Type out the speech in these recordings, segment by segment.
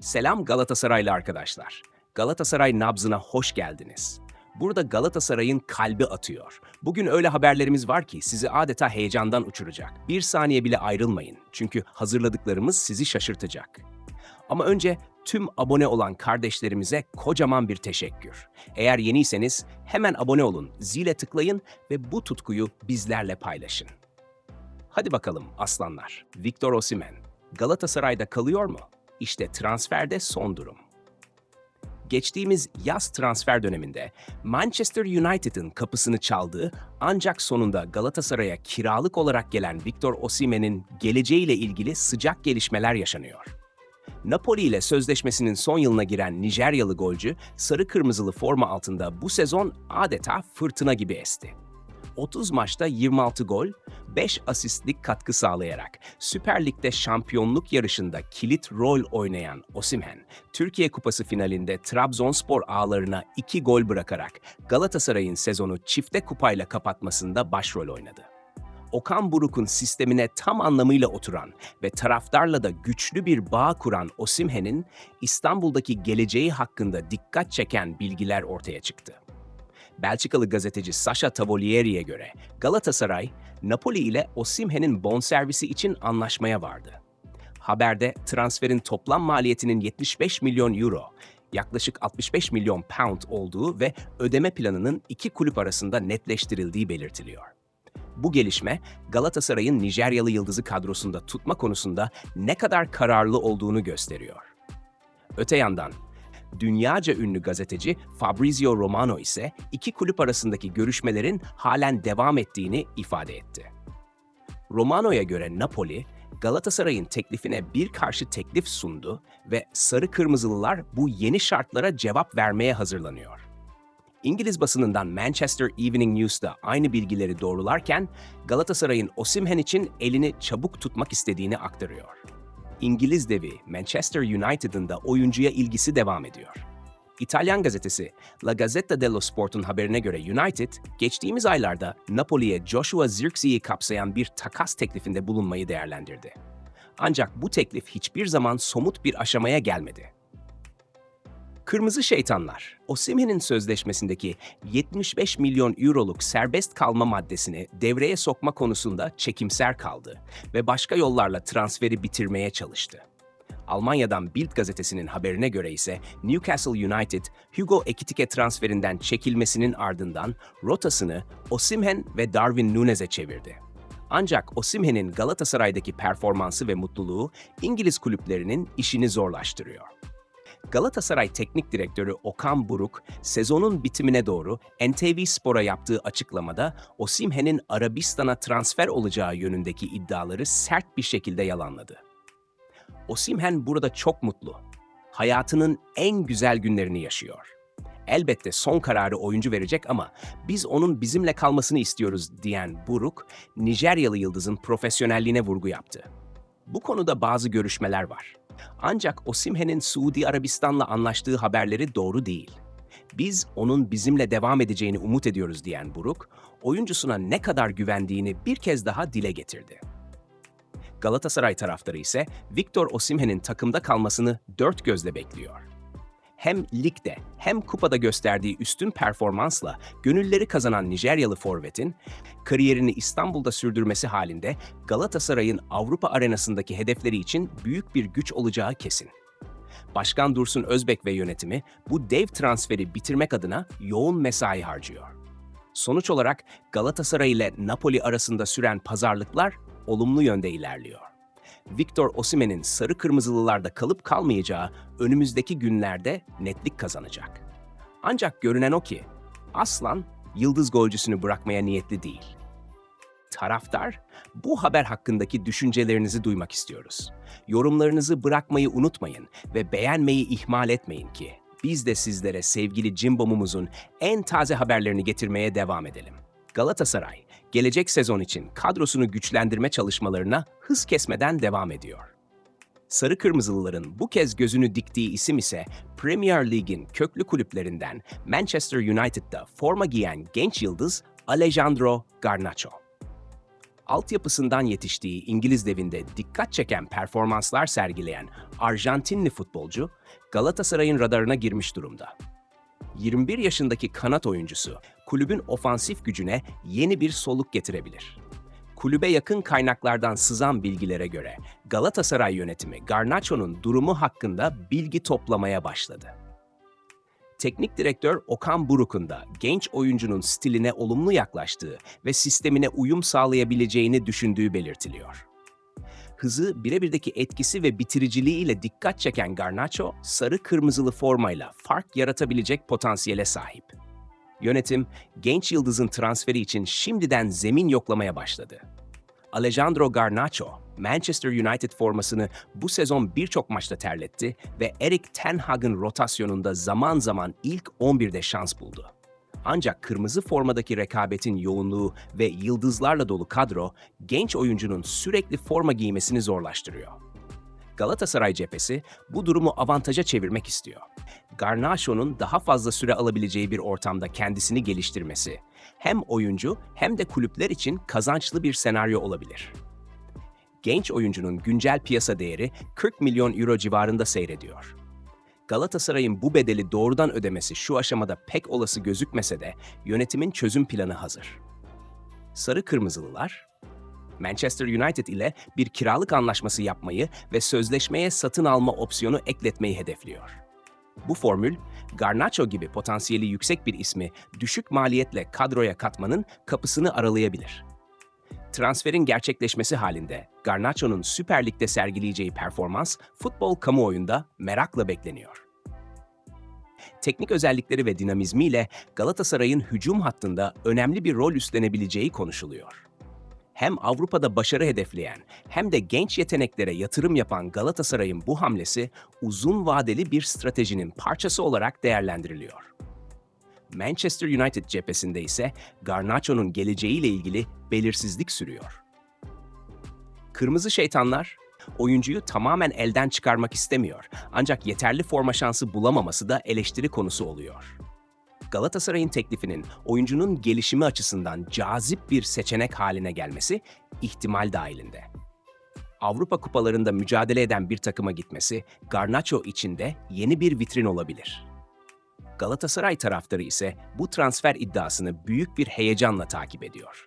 Selam Galatasaraylı arkadaşlar. Galatasaray nabzına hoş geldiniz. Burada Galatasaray'ın kalbi atıyor. Bugün öyle haberlerimiz var ki sizi adeta heyecandan uçuracak. Bir saniye bile ayrılmayın. Çünkü hazırladıklarımız sizi şaşırtacak. Ama önce tüm abone olan kardeşlerimize kocaman bir teşekkür. Eğer yeniyseniz hemen abone olun, zile tıklayın ve bu tutkuyu bizlerle paylaşın. Hadi bakalım aslanlar. Victor Osimhen Galatasaray'da kalıyor mu? İşte transferde son durum. Geçtiğimiz yaz transfer döneminde Manchester United'ın kapısını çaldığı ancak sonunda Galatasaray'a kiralık olarak gelen Victor Osimhen'in geleceğiyle ilgili sıcak gelişmeler yaşanıyor. Napoli ile sözleşmesinin son yılına giren Nijeryalı golcü sarı kırmızılı forma altında bu sezon adeta fırtına gibi esti. 30 maçta 26 gol, 5 asistlik katkı sağlayarak Süper Lig'de şampiyonluk yarışında kilit rol oynayan Osimhen, Türkiye Kupası finalinde Trabzonspor ağlarına 2 gol bırakarak Galatasaray'ın sezonu çifte kupayla kapatmasında başrol oynadı. Okan Buruk'un sistemine tam anlamıyla oturan ve taraftarla da güçlü bir bağ kuran Osimhen'in İstanbul'daki geleceği hakkında dikkat çeken bilgiler ortaya çıktı. Belçikalı gazeteci Sasha Tavolieri'ye göre Galatasaray, Napoli ile Osimhen'in bonservisi için anlaşmaya vardı. Haberde transferin toplam maliyetinin 75 milyon euro, yaklaşık 65 milyon pound olduğu ve ödeme planının iki kulüp arasında netleştirildiği belirtiliyor. Bu gelişme Galatasaray'ın Nijeryalı yıldızı kadrosunda tutma konusunda ne kadar kararlı olduğunu gösteriyor. Öte yandan dünyaca ünlü gazeteci Fabrizio Romano ise iki kulüp arasındaki görüşmelerin halen devam ettiğini ifade etti. Romano'ya göre Napoli, Galatasaray'ın teklifine bir karşı teklif sundu ve Sarı Kırmızılılar bu yeni şartlara cevap vermeye hazırlanıyor. İngiliz basınından Manchester Evening News da aynı bilgileri doğrularken Galatasaray'ın Osimhen için elini çabuk tutmak istediğini aktarıyor. İngiliz devi Manchester United'ın da oyuncuya ilgisi devam ediyor. İtalyan gazetesi La Gazzetta dello Sport'un haberine göre United, geçtiğimiz aylarda Napoli'ye Joshua Zirkzee'yi kapsayan bir takas teklifinde bulunmayı değerlendirdi. Ancak bu teklif hiçbir zaman somut bir aşamaya gelmedi. Kırmızı Şeytanlar, Osimhen'in sözleşmesindeki 75 milyon euroluk serbest kalma maddesini devreye sokma konusunda çekimser kaldı ve başka yollarla transferi bitirmeye çalıştı. Almanya'dan Bild gazetesinin haberine göre ise Newcastle United, Hugo Ekitike transferinden çekilmesinin ardından rotasını Osimhen ve Darwin Nunez'e çevirdi. Ancak Osimhen'in Galatasaray'daki performansı ve mutluluğu İngiliz kulüplerinin işini zorlaştırıyor. Galatasaray Teknik Direktörü Okan Buruk, sezonun bitimine doğru NTV Spor'a yaptığı açıklamada Osimhen'in Arabistan'a transfer olacağı yönündeki iddiaları sert bir şekilde yalanladı. Osimhen burada çok mutlu. Hayatının en güzel günlerini yaşıyor. Elbette son kararı oyuncu verecek ama biz onun bizimle kalmasını istiyoruz diyen Buruk, Nijeryalı yıldızın profesyonelliğine vurgu yaptı. Bu konuda bazı görüşmeler var. Ancak Osimhen'in Suudi Arabistan'la anlaştığı haberleri doğru değil. Biz onun bizimle devam edeceğini umut ediyoruz diyen Buruk, oyuncusuna ne kadar güvendiğini bir kez daha dile getirdi. Galatasaray taraftarı ise Victor Osimhen'in takımda kalmasını dört gözle bekliyor. Hem ligde hem kupada gösterdiği üstün performansla gönülleri kazanan Nijeryalı forvetin kariyerini İstanbul'da sürdürmesi halinde Galatasaray'ın Avrupa arenasındaki hedefleri için büyük bir güç olacağı kesin. Başkan Dursun Özbek ve yönetimi bu dev transferi bitirmek adına yoğun mesai harcıyor. Sonuç olarak Galatasaray ile Napoli arasında süren pazarlıklar olumlu yönde ilerliyor. Victor Osimhen'in sarı kırmızılılarda kalıp kalmayacağı önümüzdeki günlerde netlik kazanacak. Ancak görünen o ki Aslan yıldız golcüsünü bırakmaya niyetli değil. Taraftar, bu haber hakkındaki düşüncelerinizi duymak istiyoruz. Yorumlarınızı bırakmayı unutmayın ve beğenmeyi ihmal etmeyin ki biz de sizlere sevgili Cimbom'umuzun en taze haberlerini getirmeye devam edelim. Galatasaray, gelecek sezon için kadrosunu güçlendirme çalışmalarına hız kesmeden devam ediyor. Sarı Kırmızılıların bu kez gözünü diktiği isim ise Premier Lig'in köklü kulüplerinden Manchester United'da forma giyen genç yıldız Alejandro Garnacho. altyapısından yetiştiği İngiliz devinde dikkat çeken performanslar sergileyen Arjantinli futbolcu Galatasaray'ın radarına girmiş durumda. 21 yaşındaki kanat oyuncusu kulübün ofansif gücüne yeni bir soluk getirebilir. Kulübe yakın kaynaklardan sızan bilgilere göre Galatasaray yönetimi Garnacho'nun durumu hakkında bilgi toplamaya başladı. Teknik direktör Okan Buruk'un da genç oyuncunun stiline olumlu yaklaştığı ve sistemine uyum sağlayabileceğini düşündüğü belirtiliyor. Hızı, birebirdeki etkisi ve bitiriciliğiyle dikkat çeken Garnacho, sarı kırmızılı formayla fark yaratabilecek potansiyele sahip. Yönetim, genç yıldızın transferi için şimdiden zemin yoklamaya başladı. Alejandro Garnacho, Manchester United formasını bu sezon birçok maçta terletti ve Erik Ten Hag'ın rotasyonunda zaman zaman ilk 11'de şans buldu. Ancak kırmızı formadaki rekabetin yoğunluğu ve yıldızlarla dolu kadro, genç oyuncunun sürekli forma giymesini zorlaştırıyor. Galatasaray cephesi bu durumu avantaja çevirmek istiyor. Garnacho'nun daha fazla süre alabileceği bir ortamda kendisini geliştirmesi hem oyuncu hem de kulüpler için kazançlı bir senaryo olabilir. Genç oyuncunun güncel piyasa değeri 40 milyon euro civarında seyrediyor. Galatasaray'ın bu bedeli doğrudan ödemesi şu aşamada pek olası gözükmese de yönetimin çözüm planı hazır. Sarı Kırmızılılar, Manchester United ile bir kiralık anlaşması yapmayı ve sözleşmeye satın alma opsiyonu ekletmeyi hedefliyor. Bu formül, Garnacho gibi potansiyeli yüksek bir ismi düşük maliyetle kadroya katmanın kapısını aralayabilir. Transferin gerçekleşmesi halinde Garnacho'nun Süper Lig'de sergileyeceği performans futbol kamuoyunda merakla bekleniyor. Teknik özellikleri ve dinamizmiyle Galatasaray'ın hücum hattında önemli bir rol üstlenebileceği konuşuluyor. Hem Avrupa'da başarı hedefleyen hem de genç yeteneklere yatırım yapan Galatasaray'ın bu hamlesi uzun vadeli bir stratejinin parçası olarak değerlendiriliyor. Manchester United cephesinde ise Garnacho'nun geleceğiyle ilgili belirsizlik sürüyor. Kırmızı Şeytanlar, oyuncuyu tamamen elden çıkarmak istemiyor ancak yeterli forma şansı bulamaması da eleştiri konusu oluyor. Galatasaray'ın teklifinin oyuncunun gelişimi açısından cazip bir seçenek haline gelmesi ihtimal dahilinde. Avrupa kupalarında mücadele eden bir takıma gitmesi Garnacho için de yeni bir vitrin olabilir. Galatasaray taraftarı ise bu transfer iddiasını büyük bir heyecanla takip ediyor.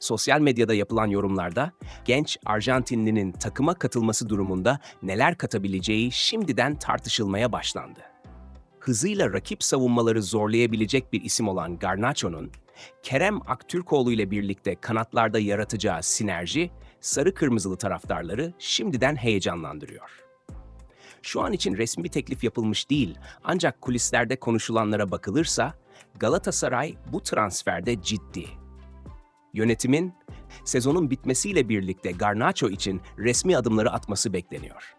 Sosyal medyada yapılan yorumlarda genç Arjantinlinin takıma katılması durumunda neler katabileceği şimdiden tartışılmaya başlandı. Hızıyla rakip savunmaları zorlayabilecek bir isim olan Garnacho'nun Kerem Aktürkoğlu ile birlikte kanatlarda yaratacağı sinerji sarı kırmızılı taraftarları şimdiden heyecanlandırıyor. Şu an için resmi teklif yapılmış değil ancak kulislerde konuşulanlara bakılırsa Galatasaray bu transferde ciddi. Yönetimin sezonun bitmesiyle birlikte Garnacho için resmi adımları atması bekleniyor.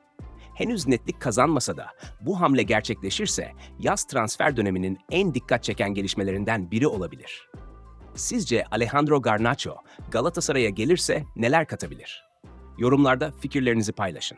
Henüz netlik kazanmasa da bu hamle gerçekleşirse yaz transfer döneminin en dikkat çeken gelişmelerinden biri olabilir. Sizce Alejandro Garnacho Galatasaray'a gelirse neler katabilir? Yorumlarda fikirlerinizi paylaşın.